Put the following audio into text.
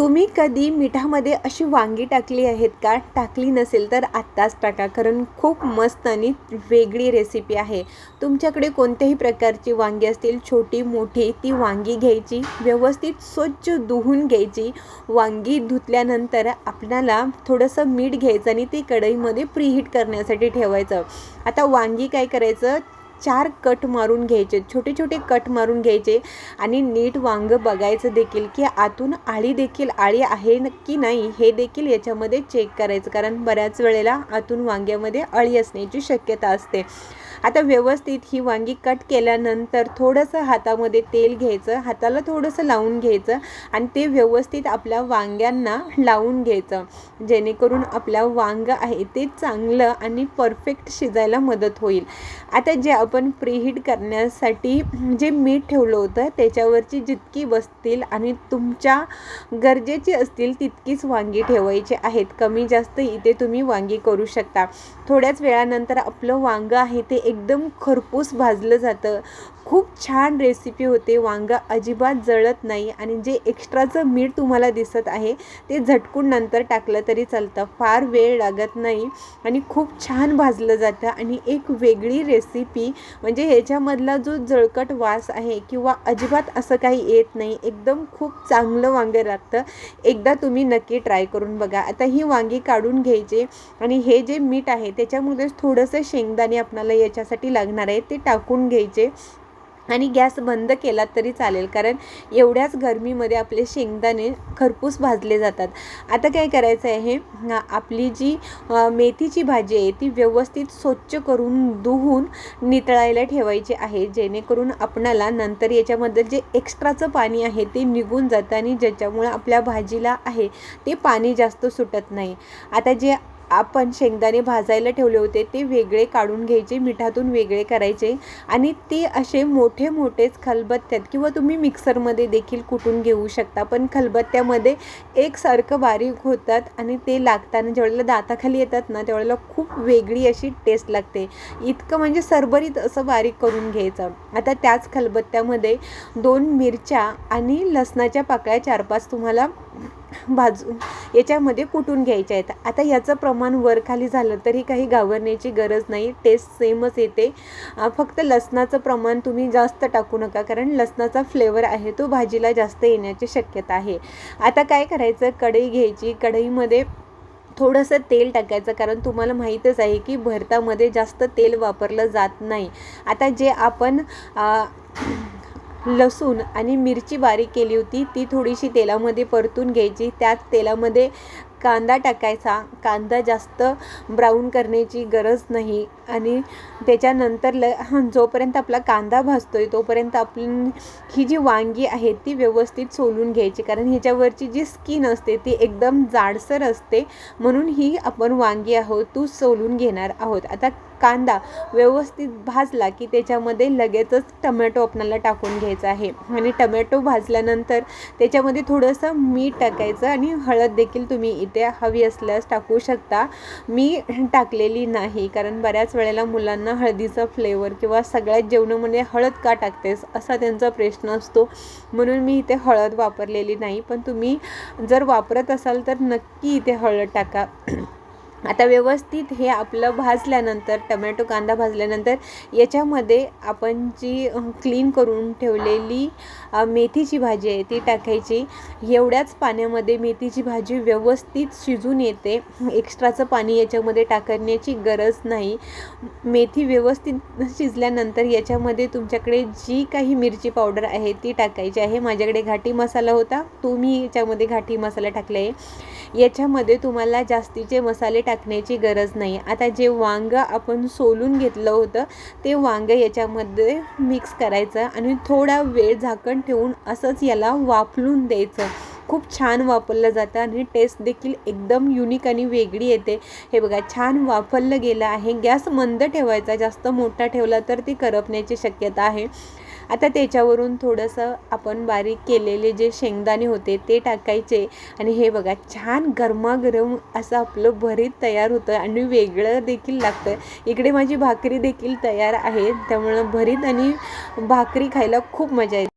तुम्ही कधी मिठामध्ये अशी वांगी टाकली आहेत का? टाकली नसेल तर आत्ताच टाका कारण खूप मस्त आणि वेगळी रेसिपी आहे. तुमच्याकडे कोणत्याही प्रकारची वांगी असतील छोटी मोठी ती वांगी घ्यायची व्यवस्थित स्वच्छ धुवून घ्यायची. वांगी धुतल्यानंतर आपल्याला थोडंसं मीठ घ्यायचं आणि ती कढईमध्ये प्रीहीट करण्यासाठी ठेवायचं. आता वांगी काय करायचं? चार कट मारून घ्यायचे छोटे छोटे कट मारून घ्यायचे आणि नीट वांग बघायचं देखील की आतून आळी देखील आळी आहे की नाही हे देखील याच्यामध्ये चेक करायचं. कारण बऱ्याच वेळेला आतून वांग्यामध्ये अळी असण्याची शक्यता असते. आता व्यवस्थित ही वांगी कट केल्यानंतर थोडंसं हातामध्ये तेल घ्यायचं हाताला थोडंसं लावून घ्यायचं आणि ते व्यवस्थित आपल्या वांग्यांना लावून घ्यायचं. जेणेकरून आपलं वांग आहे ते चांगलं आणि परफेक्ट शिजायला मदत होईल. आता जे आपण प्रीहीट करण्यासाठी जे मीठ ठेवलं होतं त्याच्यावरची जितकी बसतील आणि तुमच्या गरजेची असतील तितकीच वांगी ठेवायची आहेत. कमी जास्त इथे तुम्ही वांगी करू शकता. थोड्याच वेळानंतर आपलं वांगं आहे ते एकदम खरपूस भाजलं जातं. खूप छान रेसिपी होते. वांगा अजिबात जळत नाही आणि जे एक्स्ट्राचं मीठ तुम्हाला दिसत आहे ते झटकून नंतर टाकलं तरी चालतं. फार वेळ लागत नाही आणि खूप छान भाजलं जातं आणि एक वेगळी रेसिपी म्हणजे ह्याच्यामधला जो जळकट वास आहे किंवा अजिबात असं काही येत नाही एकदम खूप चांगलं वांगं लागतं एकदा तुम्ही नक्की ट्राय करून बघा. आता ही वांगी काढून घ्यायचे आणि हे जे मीठ आहे त्याच्यामध्येच थोडंसं शेंगदाणे आपल्याला याच्यासाठी लागणार आहे ते टाकून घ्यायचे. आणि गॅस बंद केला तरी चालेल कारण एवढ्याच गरमीमध्ये आपले शेंगदाणे खरपूस भाजले जातात. आता काय करायचं आहे आपली जी मेथीची भाजी आहे ती व्यवस्थित स्वच्छ करून धुवून नितळायला ठेवायची आहे जेणेकरून आपणाला नंतर याच्यामध्ये जे एक्स्ट्राचं पाणी आहे ते निघून जातं आणि ज्याच्यामुळं आपल्या भाजीला आहे ते पाणी जास्त सुटत नाही. आता जे आपण शेंगदाणे भाजायला ठेवले होते ते वेगळे काढून घ्यायचे मिठातून वेगळे करायचे आणि ते असे मोठे मोठेच खलबत्त्यात किंवा तुम्ही मिक्सरमध्ये देखील कुटून घेऊ शकता. पण खलबत्त्यामध्ये एकसारखं बारीक होतात आणि ते लागताना ज्यावेळेला दाताखाली येतात ना त्यावेळेला खूप वेगळी अशी टेस्ट लागते. इतकं म्हणजे सरबरीत असं बारीक करून घ्यायचं. आता त्याच खलबत्त्यामध्ये दोन मिरच्या आणि लसणाच्या पाकळ्या चार पाच तुम्हाला भाजू याच्यामध्ये कुटून घ्यायच्या आहेत. आता याचं प्रमाण वरखाली झालं तरी काही घाबरण्याची गरज नाही. टेस्ट सेमच येते. फक्त लसणाचं प्रमाण तुम्ही जास्त टाकू नका कारण लसणाचा फ्लेवर आहे तो भाजीला जास्त येण्याची शक्यता आहे. आता काय करायचं? कढई घ्यायची. कढईमध्ये थोडंसं तेल टाकायचं कारण तुम्हाला माहीतच आहे की भरतामध्ये जास्त तेल वापरलं जात नाही. आता जे आपण लसूण आणि मिरची बारीक केली होती. ती थोडीशी तेलामध्ये परतून घ्यायची. त्यात तेलामध्ये कांदा टाकायचा. कांदा जास्त ब्राऊन करण्याची गरज नाही. आणि त्याच्यानंतर ल जोपर्यंत आपला कांदा भाजतोय तोपर्यंत आपली ही जी वांगी आहे ती व्यवस्थित सोलून घ्यायची. कारण ह्याच्यावरची जी स्किन असते ती एकदम जाडसर असते. म्हणून ही आपण वांगी आहोत तू सोलून घेणार आहोत. आता कांदा व्यवस्थित भाजला की त्याच्यामध्ये लगेचच टमॅटो आपणाला टाकून घ्यायचा आहे. आणि टमॅटो भाजल्यानंतर त्याच्यामध्ये थोडंसं मीठ टाकायचं आणि हळद देखील तुम्ही इथे हवी असल्यास टाकू शकता. मी टाकलेली नाही कारण बऱ्याच वेळेला मुलांना हळदीचा फ्लेवर किंवा सगळ्यात जेवणामध्ये म्हणजे हळद का टाकतेस असा त्यांचा प्रश्न असतो. म्हणून मी इथे हळद वापरलेली नाही पण तुम्ही जर वापरत असाल तर नक्की इथे हळद टाका. आता व्यवस्थित हे आपलं भाजल्यानंतर टमॅटो कांदा भाजल्यानंतर याच्यामध्ये आपण जी क्लीन करून ठेवलेली मेथीची भाजी आहे ती टाकायची. एवढ्याच पाण्यामध्ये मेथीची भाजी व्यवस्थित शिजून येते. एक्स्ट्राचं पाणी याच्यामध्ये टाकण्याची गरज नाही. मेथी व्यवस्थित शिजल्यानंतर याच्यामध्ये तुमच्याकडे जी काही मिरची पावडर आहे ती टाकायची आहे. माझ्याकडे घाटी मसाला होता तो मी याच्यामध्ये घाटी मसाला टाकला आहे याच्यामध्ये तुम्हाला जास्तीचे मसाले टाकण्याची गरज नाही. आता जे वांगं आपण सोलून घेतलं होतं ते वांगं याच्यामध्ये मिक्स करायचं आणि थोडा वेळ झाकण ठेवून असंच याला वाफलून द्यायचं. खूप छान वापरलं जातं आणि टेस्ट देखील एकदम युनिक आणि वेगळी येते. हे बघा छान वापरलं गेलं आहे. गॅस मंद ठेवायचा जास्त मोठा ठेवला तर ती करपण्याची शक्यता आहे. आता त्याच्यावरून थोडंसं आपण बारीक केलेले जे शेंगदाणे होते ते टाकायचे. आणि हे बघा छान गरमागरम असं आपलं भरीत तयार होतं आणि वेगळं देखील लागतं. इकडे माझी भाकरी देखील तयार आहे. त्यामुळं भरीत आणि भाकरी खायला खूप मजा येते.